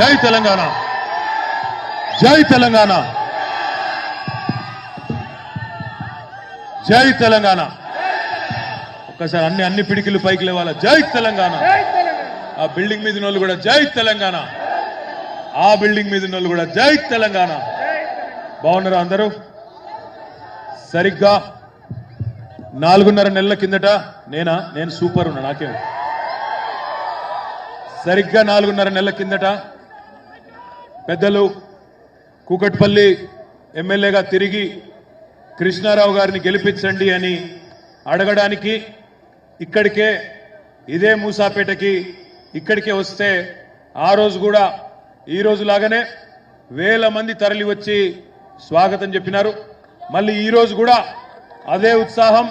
జై తెలంగాణ. జై తెలంగాణ. జై తెలంగాణ. ఒక్కసారి అన్ని అన్ని పిడికిలు పైకి లేవాలా? జై తెలంగాణ. ఆ బిల్డింగ్ మీద ఉన్న కూడా జై తెలంగాణ. ఆ బిల్డింగ్ మీద ఉన్న కూడా జై తెలంగాణ. బాగున్నారా అందరూ? సరిగ్గా నాలుగున్నర నెలల కిందట నేనా? నేను సూపర్ ఉన్నా నాకేం. సరిగ్గా నాలుగున్నర నెలల కిందట పెద్దలు కూకట్పల్లి ఎమ్మెల్యేగా తిరిగి కృష్ణారావు గారిని గెలిపించండి అని అడగడానికి ఇక్కడికే ఇదే మూసాపేటకి ఇక్కడికే వస్తే ఆ రోజు కూడా ఈ రోజు లాగానే వేల మంది తరలి వచ్చి స్వాగతం చెప్పినారు. మళ్ళీ ఈరోజు కూడా అదే ఉత్సాహం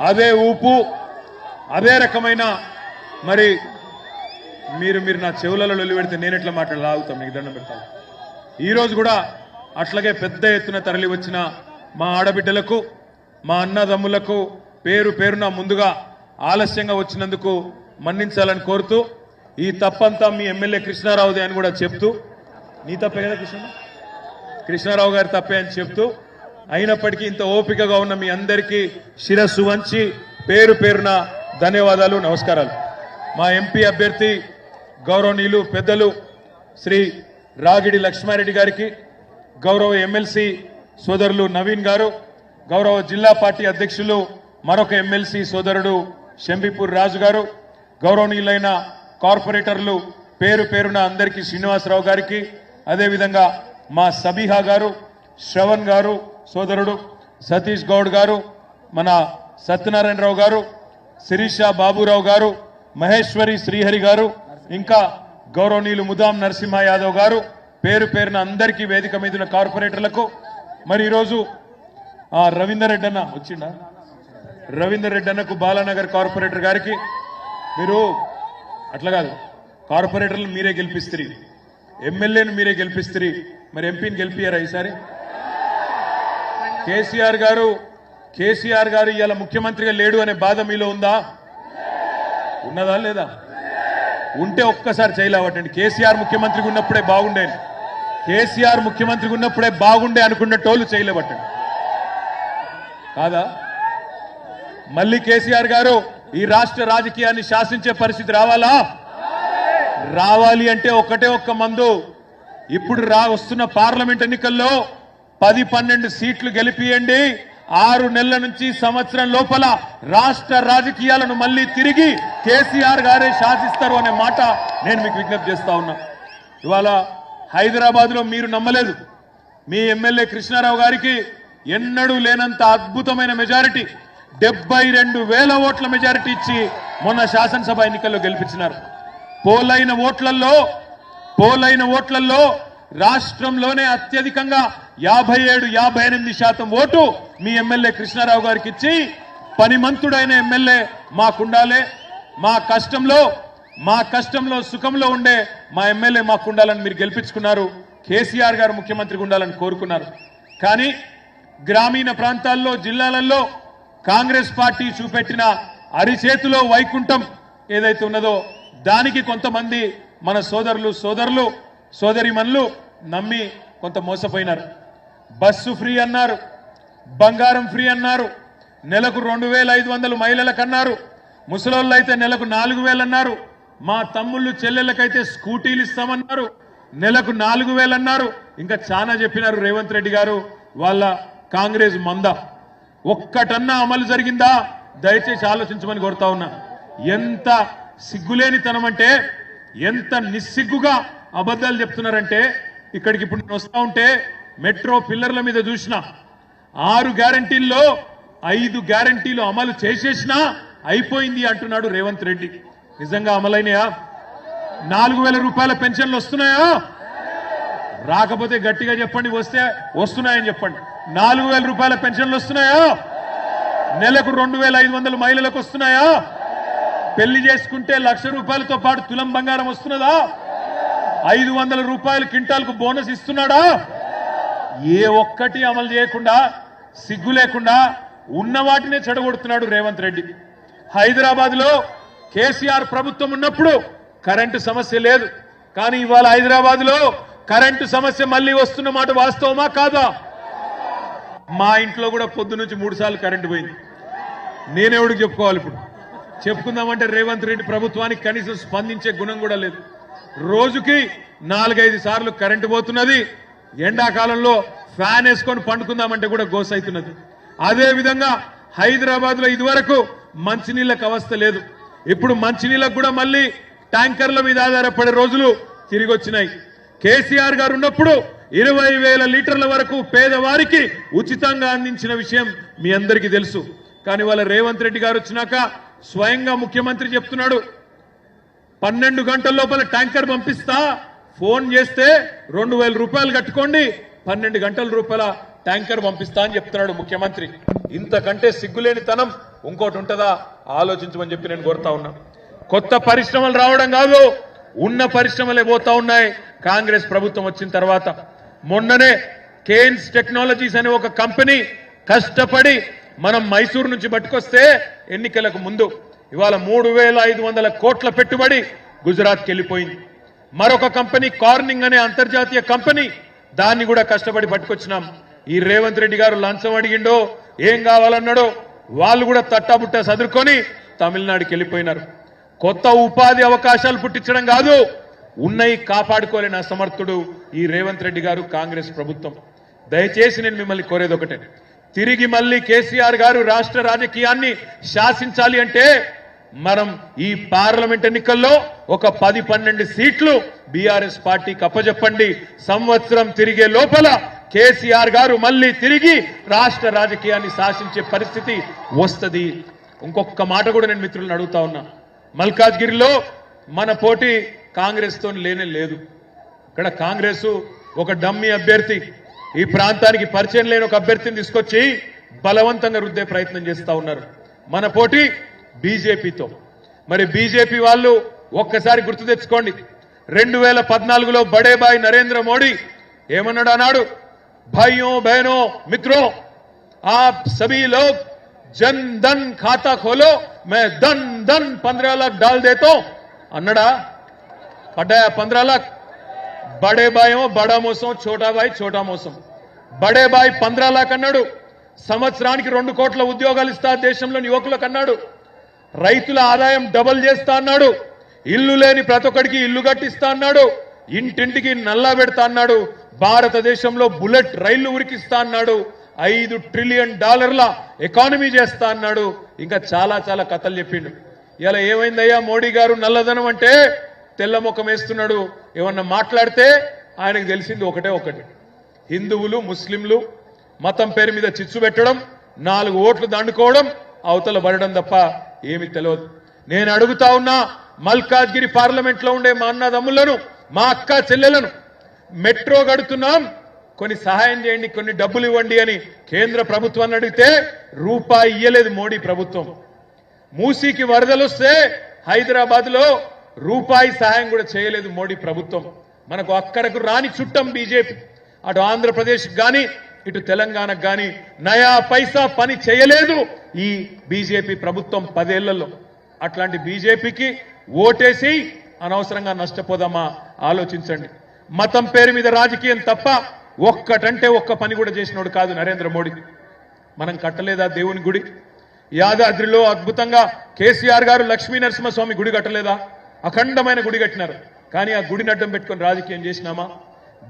అదే ఊపు అదే రకమైన మరి మీరు మీరు నా చెవులలో లొల్లి పెడితే నేను ఎట్లా మాట్లాడాలి ఆగుతాం మీకు దండం పెడతాను. ఈరోజు కూడా అట్లాగే పెద్ద ఎత్తున తరలి వచ్చిన మా ఆడబిడ్డలకు మా అన్నదమ్ములకు పేరు పేరున ముందుగా ఆలస్యంగా వచ్చినందుకు మన్నించాలని కోరుతూ ఈ తప్పంతా మీ ఎమ్మెల్యే కృష్ణారావుదే అని కూడా చెప్తూ నీ తప్పే కదా కృష్ణ? కృష్ణారావు గారి తప్పే అని చెప్తూ అయినప్పటికీ ఇంత ఓపికగా ఉన్న మీ అందరికీ శిరస్సు వంచి పేరు పేరున ధన్యవాదాలు నమస్కారాలు. మా ఎంపీ అభ్యర్థి గౌరవనీయులు పెద్దలు శ్రీ రాగిడి లక్ష్మారెడ్డి గారికి గౌరవ ఎమ్మెల్సీ సోదరులు నవీన్ గారు గౌరవ జిల్లా పార్టీ అధ్యక్షులు మరొక ఎమ్మెల్సీ సోదరుడు షంబిపూర్ రాజు గారు గౌరవనీయులైన కార్పొరేటర్లు పేరు పేరున అందరికీ శ్రీనివాసరావు గారికి అదేవిధంగా మా సబీహా గారు శ్రవణ్ గారు సోదరుడు సతీష్ గౌడ్ గారు మన సత్యనారాయణరావు గారు శిరీష బాబురావు గారు మహేశ్వరి శ్రీహరి గారు ఇంకా గౌరవనీయులు ముదాం నరసింహ యాదవ్ గారు పేరు పేరున అందరికీ వేదిక మీద ఉన్న కార్పొరేటర్లకు మరి ఈరోజు ఆ రవీందర్ రెడ్డి అన్న వచ్చిండా? రవీందర్ రెడ్డి అన్నకు బాలానగర్ కార్పొరేటర్ గారికి మీరు అట్లా కాదు కార్పొరేటర్లు మీరే గెలిపిస్తారు. ఎమ్మెల్యేను మీరే గెలిపిస్తారు. మరి ఎంపీని గెలిపియారా ఈసారి? కేసీఆర్ గారు కేసీఆర్ గారు ఇవాళ ముఖ్యమంత్రిగా లేడు అనే బాధ మీలో ఉందా? ఉన్నదా లేదా? ఉంటే ఒక్కసారి చేయలేవటండి కేసీఆర్ ముఖ్యమంత్రిగా ఉన్నప్పుడే బాగుండేది. కేసీఆర్ ముఖ్యమంత్రిగా ఉన్నప్పుడే బాగుండే అనుకున్న టోలు చేయలేబట్టండి కాదా? మళ్ళీ కేసీఆర్ గారు ఈ రాష్ట్ర రాజకీయాన్ని శాసించే పరిస్థితి రావాలా? రావాలి అంటే ఒకటే ఒక్క మందు. ఇప్పుడు రా వస్తున్న పార్లమెంట్ ఎన్నికల్లో పది పన్నెండు సీట్లు గెలిపియండి. ఆరు నెలల నుంచి సంవత్సరం లోపల రాష్ట్ర రాజకీయాలను మళ్ళీ తిరిగి కేసీఆర్ గారే శాసిస్తారు అనే మాట నేను మీకు విజ్ఞప్తి చేస్తా ఉన్నా. ఇవాళ హైదరాబాద్లో మీరు నమ్మలేదు. మీ ఎమ్మెల్యే కృష్ణారావు గారికి ఎన్నడూ లేనంత అద్భుతమైన మెజారిటీ డెబ్బై రెండు వేల ఓట్ల మెజారిటీ ఇచ్చి మొన్న శాసనసభ ఎన్నికల్లో గెలిపించినారు. పోలైన ఓట్లలో పోలైన ఓట్లలో రాష్ట్రంలోనే అత్యధికంగా యాభై ఏడు యాభై ఎనిమిది శాతం ఓటు మీ ఎమ్మెల్యే కృష్ణారావు గారికి ఇచ్చి పనిమంతుడైన ఎమ్మెల్యే మాకుండాలే మా కష్టంలో మా కష్టంలో సుఖంలో ఉండే మా ఎమ్మెల్యే మాకుండాలని మీరు గెలిపించుకున్నారు. కేసీఆర్ గారు ముఖ్యమంత్రిగా ఉండాలని కోరుకున్నారు. కానీ గ్రామీణ ప్రాంతాల్లో జిల్లాలలో కాంగ్రెస్ పార్టీ చూపెట్టిన అరిచేతిలో వైకుంఠం ఏదైతే ఉన్నదో దానికి కొంతమంది మన సోదరులు సోదరులు సోదరిమన్లు నమ్మి కొంత మోసపోయినారు. బస్సు ఫ్రీ అన్నారు బంగారం ఫ్రీ అన్నారు నెలకు రెండు వేల ఐదు వందలు మహిళలకు అన్నారు ముసలోళ్ళు అయితే నెలకు నాలుగు వేలు అన్నారు మా తమ్ముళ్ళు చెల్లెళ్ళకైతే స్కూటీలు ఇస్తామన్నారు నెలకు నాలుగు వేలు అన్నారు. ఇంకా చాలా చెప్పినారు రేవంత్ రెడ్డి గారు వాళ్ళ కాంగ్రెస్ మంద. ఒక్కటన్నా అమలు జరిగిందా? దయచేసి ఆలోచించమని కోరుతా ఉన్నా. ఎంత సిగ్గులేనితనం అంటే ఎంత నిస్సిగ్గుగా అబద్ధాలు చెప్తున్నారంటే ఇక్కడికి ఇప్పుడు నేను వస్తా ఉంటే మెట్రో పిల్లర్ల మీద చూసిన ఆరు గ్యారంటీల్లో ఐదు గ్యారంటీలు అమలు చేసేసినా అయిపోయింది అంటున్నాడు రేవంత్ రెడ్డి. నిజంగా అమలైనయా? నాలుగు వేల రూపాయల పెన్షన్లు వస్తున్నాయా? రాకపోతే గట్టిగా చెప్పండి వస్తే వస్తున్నాయని చెప్పండి. నాలుగు వేల రూపాయల పెన్షన్లు వస్తున్నాయా? నెలకు రెండు వేల ఐదు వందలు మహిళలకు వస్తున్నాయా? పెళ్ళి చేసుకుంటే లక్ష రూపాయలతో పాటు తులం బంగారం వస్తున్నదా? ఐదు వందల రూపాయలు క్వింటాల్కు బోనస్ ఇస్తున్నాడా? ఏ ఒక్కటి అమలు చేయకుండా సిగ్గు లేకుండా ఉన్న వాటినే చెడగొడుతున్నాడు రేవంత్ రెడ్డి. హైదరాబాద్లో కేసీఆర్ ప్రభుత్వం ఉన్నప్పుడు కరెంటు సమస్య లేదు. కానీ ఇవాళ హైదరాబాద్లో కరెంటు సమస్య మళ్ళీ వస్తున్న మాట వాస్తవమా కాదా? మా ఇంట్లో కూడా పొద్దు నుంచి మూడు సార్లు కరెంటు పోయింది. నేనెవడికి చెప్పుకోవాలి ఇప్పుడు? చెప్పుకుందామంటే రేవంత్ రెడ్డి ప్రభుత్వానికి కనీసం స్పందించే గుణం కూడా లేదు. రోజుకి నాలుగైదు సార్లు కరెంటు పోతున్నది. ఎండాకాలంలో ఫ్యాన్ వేసుకొని పండుకుందామంటే కూడా గోస్ అవుతున్నది. అదే విధంగా హైదరాబాద్లో ఇదివరకు మంచినీళ్ళకు అవస్థ లేదు. ఇప్పుడు మంచినీళ్ళకు కూడా మళ్ళీ ట్యాంకర్ల మీద ఆధారపడే రోజులు తిరిగి వచ్చినాయి కేసీఆర్ గారు ఉన్నప్పుడు ఇరవై వేల లీటర్ల వరకు పేదవారికి ఉచితంగా అందించిన విషయం మీ అందరికీ తెలుసు. కానీ వాళ్ళ రేవంత్ రెడ్డి గారు వచ్చినాక స్వయంగా ముఖ్యమంత్రి చెప్తున్నాడు. పన్నెండు గంటల లోపల ట్యాంకర్ పంపిస్తా. ఫోన్ చేస్తే రెండు వేల రూపాయలు కట్టుకోండి. పన్నెండు గంటల రూపాయల ట్యాంకర్ పంపిస్తా అని చెప్తున్నాడు ముఖ్యమంత్రి. ఇంతకంటే సిగ్గులేని తనం ఇంకోటి ఉంటుందా? ఆలోచించమని చెప్పి నేను కోరుతా ఉన్నా. కొత్త పరిశ్రమలు రావడం కాదు ఉన్న పరిశ్రమలే పోతా ఉన్నాయి. కాంగ్రెస్ ప్రభుత్వం వచ్చిన తర్వాత. మొన్ననే కేన్స్ టెక్నాలజీస్ అనే ఒక కంపెనీ కష్టపడి మనం మైసూరు నుంచి పట్టుకొస్తే ఎన్నికలకు ముందు ఇవాళ మూడు వేల ఐదు వందల కోట్ల పెట్టుబడి గుజరాత్కి వెళ్ళిపోయింది. మరొక కంపెనీ కార్నింగ్ అనే అంతర్జాతీయ కంపెనీ దాన్ని కూడా కష్టపడి పట్టుకొచ్చినాం. ఈ రేవంత్ రెడ్డి గారు లంచం అడిగిండో ఏం కావాలన్నాడో వాళ్ళు కూడా తట్టాబుట్ట సదురుకొని తమిళనాడుకి వెళ్ళిపోయినారు. కొత్త ఉపాధి అవకాశాలు పుట్టించడం కాదు ఉన్నయి కాపాడుకోలేని అసమర్థుడు ఈ రేవంత్ రెడ్డి గారు కాంగ్రెస్ ప్రభుత్వం. దయచేసి నేను మిమ్మల్ని కోరేది ఒకటే. తిరిగి మళ్ళీ కేసీఆర్ గారు రాష్ట్ర రాజకీయాన్ని శాసించాలి అంటే మనం ఈ పార్లమెంట్ ఎన్నికల్లో ఒక పది పన్నెండు సీట్లు బీఆర్ఎస్ పార్టీకి అప్పజెప్పండి. సంవత్సరం తిరిగే లోపల కేసీఆర్ గారు మళ్ళీ తిరిగి రాష్ట్ర రాజకీయాన్ని శాసించే పరిస్థితి వస్తుంది. ఇంకొక మాట కూడా నేను మిత్రులను అడుగుతా ఉన్నా. మల్కాజ్గిరిలో మన పోటీ కాంగ్రెస్తో లేనే లేదు. ఇక్కడ కాంగ్రెస్ ఒక డమ్మీ అభ్యర్థి. ఈ ప్రాంతానికి పరిచయం లేని ఒక అభ్యర్థిని తీసుకొచ్చి బలవంతంగా రుద్దే ప్రయత్నం చేస్తా ఉన్నారు. మన పోటీ బీజేపీతో. మరి బీజేపీ వాళ్ళు ఒక్కసారి గుర్తు తెచ్చుకోండి. రెండు వేల పద్నాలుగులో బడేబాయి నరేంద్ర మోడీ ఏమన్నాడు అన్నాడు? భయో బహనో మిత్రో ఆప్ సభీ లోగ్ జన్ ధన్ ఖాతా ఖోలో మే ధన్ ధన్ పంద్రా లాక్ డాల్ దేతో అన్నాడా? పడ్డాయా పంద్రా లాక్? బడే బాయేమో బడా మోసం చోటా బాయ్ చోటా మోసం. బడే బాయ్ పంద్రా లాక్ అన్నాడు. సంవత్సరానికి రెండు కోట్ల ఉద్యోగాలు ఇస్తా దేశంలోని యువకులకు అన్నాడు. రైతుల ఆదాయం డబల్ చేస్తా అన్నాడు. ఇల్లు లేని ప్రతి ఒక్కడికి ఇల్లు కట్టిస్తా అన్నాడు. ఇంటింటికి నల్లా పెడతా అన్నాడు. భారతదేశంలో బుల్లెట్ రైళ్ళు ఉరికిస్తా అన్నాడు. ఐదు ట్రిలియన్ డాలర్ల ఎకానమీ చేస్తా అన్నాడు. ఇంకా చాలా చాలా కథలు చెప్పిండు. ఇలా ఏమైందయ్యా మోడీ గారు నల్లధనం అంటే? తెల్ల ముఖం వేస్తున్నాడు. ఏమన్నా మాట్లాడితే ఆయనకు తెలిసింది ఒకటే ఒకటి. హిందువులు ముస్లింలు మతం పేరు మీద చిచ్చు పెట్టడం నాలుగు ఓట్లు దండుకోవడం అవతల పడడం తప్ప ఏమి తెలియదు నేను అడుగుతా ఉన్నా మల్కాజ్గిరి పార్లమెంట్లో ఉండే మా అన్నదమ్ములను మా అక్క చెల్లెలను మెట్రో కడుతున్నాం. కొన్ని సహాయం చేయండి కొన్ని డబ్బులు ఇవ్వండి అని కేంద్ర ప్రభుత్వాన్ని అడిగితే రూపాయి ఇయ్యలేదు మోడీ ప్రభుత్వం. మూసీకి వరదలు వస్తే హైదరాబాద్లో రూపాయి సహాయం కూడా చేయలేదు మోడీ ప్రభుత్వం. మనకు అక్కడకు రాని చుట్టం బీజేపీ. అటు ఆంధ్రప్రదేశ్ కానీ ఇటు తెలంగాణకు కానీ నయా పైసా పని చేయలేదు ఈ బీజేపీ ప్రభుత్వం పదేళ్ళలో. అట్లాంటి బీజేపీకి ఓటేసి అనవసరంగా నష్టపోదామా ఆలోచించండి. మతం పేరు మీద రాజకీయం తప్ప ఒక్కటంటే ఒక్క పని కూడా చేసినోడు కాదు నరేంద్ర మోడీ. మనం కట్టలేదా దేవుని గుడి? యాదాద్రిలో అద్భుతంగా కేసీఆర్ గారు లక్ష్మీ నరసింహస్వామి గుడి కట్టలేదా? అఖండమైన గుడి కట్టినారు. కానీ ఆ గుడిని అడ్డం పెట్టుకొని రాజకీయం చేసినామా?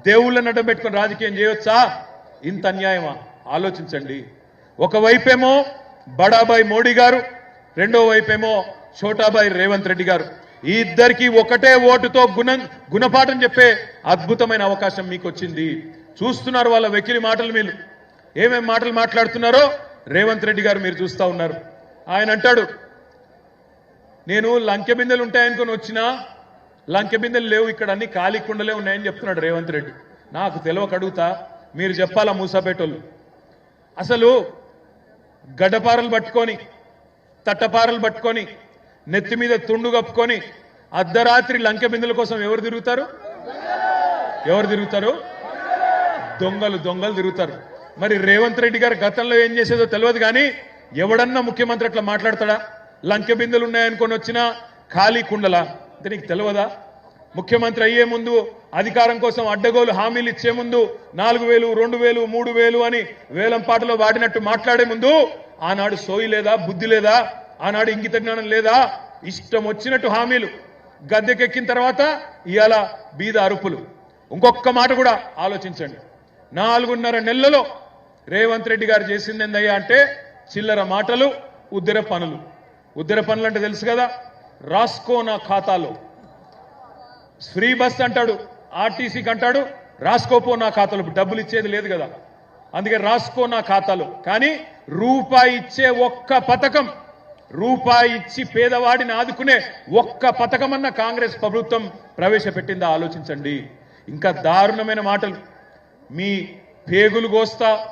దేవుళ్ళని అడ్డం పెట్టుకొని రాజకీయం చేయొచ్చా? ఇంత అన్యాయమా? ఆలోచించండి. ఒకవైపేమో బడాబాయ్ మోడీ గారు రెండో వైపేమో ఛోటాబాయ్ రేవంత్ రెడ్డి గారు. ఈ ఇద్దరికి ఒకటే ఓటుతో గుణ గుణపాఠం చెప్పే అద్భుతమైన అవకాశం మీకు వచ్చింది చూస్తున్నారు వాళ్ళ వెకిలి మాటలు మీరు. ఏమేం మాటలు మాట్లాడుతున్నారో రేవంత్ రెడ్డి గారు మీరు చూస్తా ఉన్నారు. ఆయన అంటాడు నేను లంకె బిందెలు ఉంటాయనుకొని వచ్చినా లంకె బిందెలు లేవు ఇక్కడ అన్ని ఖాళీ కుండలే ఉన్నాయని చెప్తున్నాడు రేవంత్ రెడ్డి. నాకు తెలియక అడుగుతా మీరు చెప్పాలా మూసాపేటోళ్ళు అసలు గడ్డపారలు పట్టుకొని తట్టపారలు పట్టుకొని నెత్తి మీద తుండు కప్పుకొని అర్ధరాత్రి లంకె బిందుల కోసం ఎవరు తిరుగుతారు? ఎవరు తిరుగుతారు? దొంగలు దొంగలు తిరుగుతారు. మరి రేవంత్ రెడ్డి గారు గతంలో ఏం చేసేదో తెలియదు కానీ ఎవడన్నా ముఖ్యమంత్రి అట్లా మాట్లాడతాడా? లంకె బిందెలు ఉన్నాయనుకొని వచ్చినా ఖాళీ కుండలా? అంటే నీకు తెలియదా? ముఖ్యమంత్రి అయ్యే ముందు అధికారం కోసం అడ్డగోలు హామీలు ఇచ్చే ముందు నాలుగు వేలు రెండు వేలు మూడు వేలు అని వేలం పాటలో వాడినట్టు మాట్లాడే ముందు ఆనాడు సోయి లేదా బుద్ధి లేదా ఆనాడు ఇంగిత జ్ఞానం లేదా ఇష్టం వచ్చినట్టు హామీలు. గద్దెకెక్కిన తర్వాత ఇవాళ బీద అరుపులు. ఇంకొక మాట కూడా ఆలోచించండి. నాలుగున్నర నెలలలో రేవంత్ రెడ్డి గారు చేసింది ఏందయ్యా అంటే చిల్లర మాటలు ఉద్దర పనులు. ఉద్దర పనులు అంటే తెలుసు కదా రాసుకో నా ఖాతాలో. ఫ్రీ బస్ అంటాడు ఆర్టీసీకి అంటాడు రాసుకోపో నా ఖాతాలో డబ్బులు ఇచ్చేది లేదు కదా. అందుకే రాసుకో నా ఖాతాలో. కానీ రూపాయి ఇచ్చే ఒక్క పథకం రూపాయి ఇచ్చి పేదవాడిని ఆదుకునే ఒక్క పథకమన్న కాంగ్రెస్ ప్రభుత్వం ప్రవేశపెట్టిందా? ఆలోచించండి. ఇంకా దారుణమైన మాటలు. మీ పేగులు కోస్తా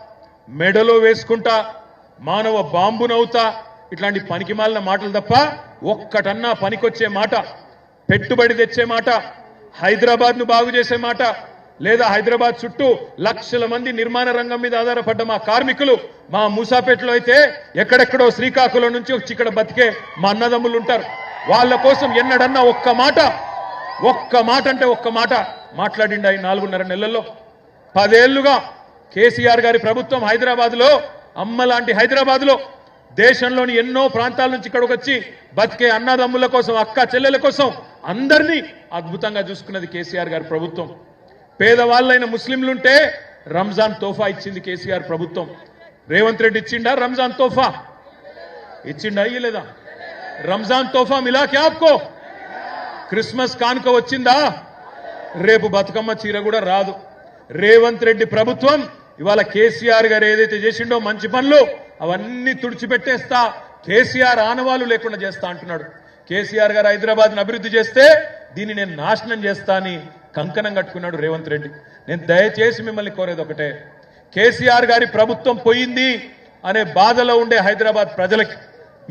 మెడలో వేసుకుంటా మానవ బాంబునవుతా ఇట్లాంటి పనికిమాలిన మాటలు తప్ప ఒక్కటన్నా పనికొచ్చే మాట పెట్టుబడి తెచ్చే మాట హైదరాబాద్ను బాగు చేసే మాట లేదా హైదరాబాద్ చుట్టూ లక్షల మంది నిర్మాణ రంగం మీద ఆధారపడ్డ మా కార్మికులు మా మూసాపేటలో అయితే ఎక్కడెక్కడో శ్రీకాకుళం నుంచి వచ్చి ఇక్కడ బతికే మా అన్నదమ్ములు ఉంటారు. వాళ్ళ కోసం ఎన్నడన్నా ఒక్క మాట ఒక్క మాట అంటే ఒక్క మాట మాట్లాడిండి ఆయన నాలుగున్నర నెలల్లో. పదేళ్ళుగా కేసీఆర్ గారి ప్రభుత్వం హైదరాబాద్లో అమ్మ లాంటి హైదరాబాద్లో దేశంలోని ఎన్నో ప్రాంతాల నుంచి ఇక్కడికి వచ్చి బతికే అన్నదమ్ముల కోసం అక్క చెల్లెల కోసం అందరినీ అద్భుతంగా చూసుకున్నది కేసీఆర్ గారి ప్రభుత్వం. పేదవాళ్ళైన ముస్లింలుంటే రంజాన్ తోఫా ఇచ్చింది కేసీఆర్ ప్రభుత్వం. రేవంత్ రెడ్డి ఇచ్చిండా రంజాన్ తోఫా? ఇచ్చిండా ఇయ్యలేదా? రంజాన్ తోఫా మిలా క్యాబ్కో క్రిస్మస్ కానుక వచ్చిందా? రేపు బతుకమ్మ చీర కూడా రాదు. రేవంత్ రెడ్డి ప్రభుత్వం ఇవాళ కేసీఆర్ గారు ఏదైతే చేసిండో మంచి పనులు అవన్నీ తుడిచిపెట్టేస్తా. కేసీఆర్ ఆనవాలు లేకుండా చేస్తా అంటున్నాడు. కేసీఆర్ గారు హైదరాబాద్ను అభివృద్ధి చేస్తే దీన్ని నేను నాశనం చేస్తా అని కంకణం కట్టుకున్నాడు రేవంత్ రెడ్డి. నేను దయచేసి మిమ్మల్ని కోరేది ఒకటే. కేసీఆర్ గారి ప్రభుత్వం పోయింది అనే బాధలో ఉండే హైదరాబాద్ ప్రజలకి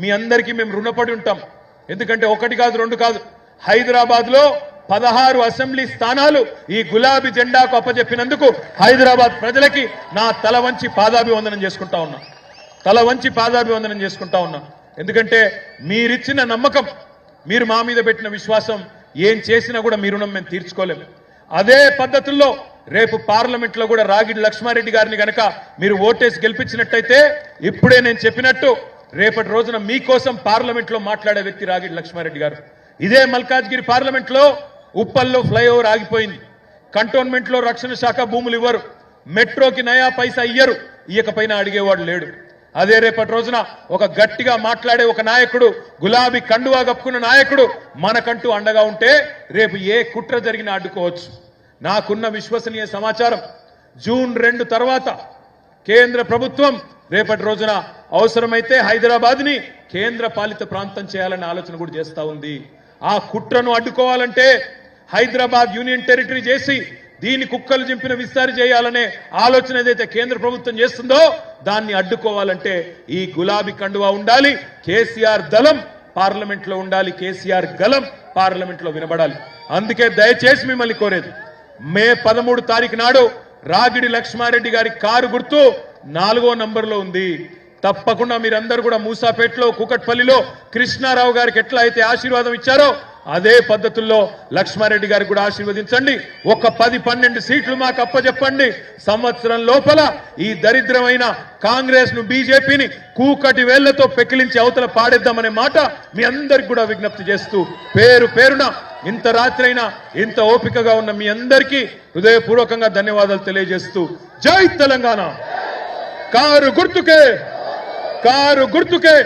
మీ అందరికీ మేము రుణపడి ఉంటాం. ఎందుకంటే ఒకటి కాదు రెండు కాదు. హైదరాబాద్లో పదహారు అసెంబ్లీ స్థానాలు ఈ గులాబీ జెండాకు అప్పచెప్పినందుకు హైదరాబాద్ ప్రజలకి నా తల వంచి పాదాభివందనం చేసుకుంటా ఉన్నా. తల వంచి పాదాభివందనం చేసుకుంటా ఉన్నాం. ఎందుకంటే మీరిచ్చిన నమ్మకం మీరు మా మీద పెట్టిన విశ్వాసం ఏం చేసినా కూడా మీ రుణం మేము తీర్చుకోలేము అదే పద్ధతుల్లో రేపు పార్లమెంట్లో కూడా రాగిడి లక్ష్మారెడ్డి గారిని గనక మీరు ఓటేసి గెలిపించినట్టయితే ఇప్పుడే నేను చెప్పినట్టు రేపటి రోజున మీకోసం పార్లమెంట్లో మాట్లాడే వ్యక్తి రాగిడి లక్ష్మారెడ్డి గారు. ఇదే మల్కాజ్గిరి పార్లమెంట్లో ఉప్పల్లో ఫ్లైఓవర్ ఆగిపోయింది. కంటోన్మెంట్లో రక్షణ శాఖ భూములు ఇవ్వరు. మెట్రోకి నయా పైసా ఇయ్యరు. ఇయ్యకపోయినా అడిగేవాడు లేడు. అదే రేపటి రోజున ఒక గట్టిగా మాట్లాడే ఒక నాయకుడు గులాబీ కండువా కప్పుకున్న నాయకుడు మనకంటూ అండగా ఉంటే రేపు ఏ కుట్ర జరిగినా అడ్డుకోవచ్చు. నాకున్న విశ్వసనీయ సమాచారం జూన్ రెండు తర్వాత కేంద్ర ప్రభుత్వం రేపటి రోజున అవసరమైతే హైదరాబాద్ని కేంద్ర పాలిత ప్రాంతం చేయాలనే ఆలోచన కూడా చేస్తూ ఉంది. ఆ కుట్రను అడ్డుకోవాలంటే హైదరాబాద్ యూనియన్ టెరిటరీ చేసి దీన్ని కుక్కలు చింపిన విస్తారి చేయాలనే ఆలోచన ఏదైతే కేంద్ర ప్రభుత్వం చేస్తుందో దాన్ని అడ్డుకోవాలంటే ఈ గులాబీ కండువా ఉండాలి కేసీఆర్ దళం పార్లమెంట్లో ఉండాలి కేసీఆర్ గలం పార్లమెంట్లో వినబడాలి. అందుకే దయచేసి మిమ్మల్ని కోరేది మే పదమూడు తారీఖు నాడు రాగిడి లక్ష్మారెడ్డి గారి కారు గుర్తు నాలుగో నంబర్లో ఉంది. తప్పకుండా మీరందరూ కూడా మూసాపేటలో కూకట్పల్లిలో కృష్ణారావు గారికి ఎట్లా అయితే ఆశీర్వాదం ఇచ్చారో అదే పద్ధతుల్లో లక్ష్మారెడ్డి గారికి కూడా ఆశీర్వదించండి. ఒక పది పన్నెండు సీట్లు మాకు అప్పచెప్పండి సంవత్సరం లోపల ఈ దరిద్రమైన కాంగ్రెస్ను బీజేపీని కూకటి వేళ్ళతో పెకిలించి అవతల పాడేద్దామనే మాట మీ అందరికి కూడా విజ్ఞప్తి చేస్తూ పేరు పేరున ఇంత రాత్రైనా ఇంత ఓపికగా ఉన్న మీ అందరికీ హృదయపూర్వకంగా ధన్యవాదాలు తెలియజేస్తూ జై తెలంగాణ. కారు గుర్తుకే కారు గుర్తుకే